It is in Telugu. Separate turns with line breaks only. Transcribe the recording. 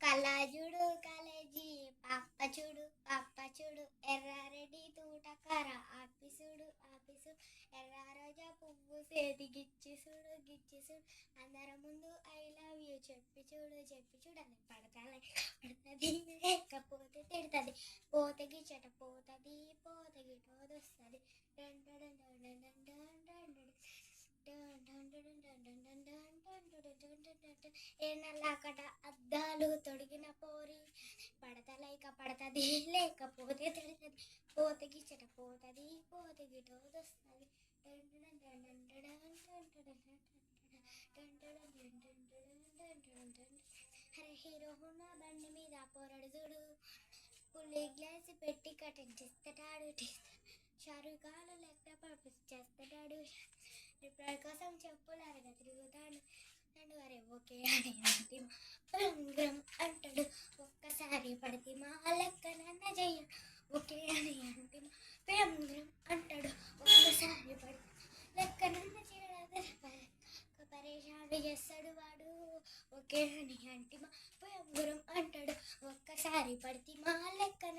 కళాజుడు కాలేజీ పాప చూడు పాప చూడు ఎర్రారెడ్డి తూటకార ఆపిసుడు ఆపిసుడు ఎర్ర రోజా పువ్వు సేది గిచ్చి చూడు గిచ్చి చూడు అందరి ముందు ఐ లవ్ యూ చెప్పి చూడు చెప్పి చూడు అని పడతాలే పడుతుంది లేకపోతే తిడుతుంది పోత గిచ్చట పోతుంది పోత గిటోది వస్తుంది ఏనల్లాకట అద్దాలు తొడిగిన పోరి పడతలేక పడతది లేకపోతే తిడుతుంది పోత గిచ్చట పోతది పోత గిటోదొస్తుంది అరే హీరో హున్నా బండి మీద పోరడు చూడు పులి గ్లాస్ పెట్టి కటింగ్ చేస్తాడు షారుఖాన్ లెక్క పంపించేస్తాడు రిప్లై కోసం చెప్పులు అరగ తిరుగుతాడు అండ్ అరే ఓకే అని ఉంగరం అంటాడు. ఒక్కసారి పడితే మా లెక్క నన్న చెయ్య ఒకే అని అంతిమ భంగం అంటాడు. ఒక్కసారి పడితే లెక్క నన్న చేయడం పరేషాడు చేస్తాడు వాడు. ఒకే అని అంటిమ భంగరం అంటాడు. ఒక్కసారి పడితే మా లెక్కన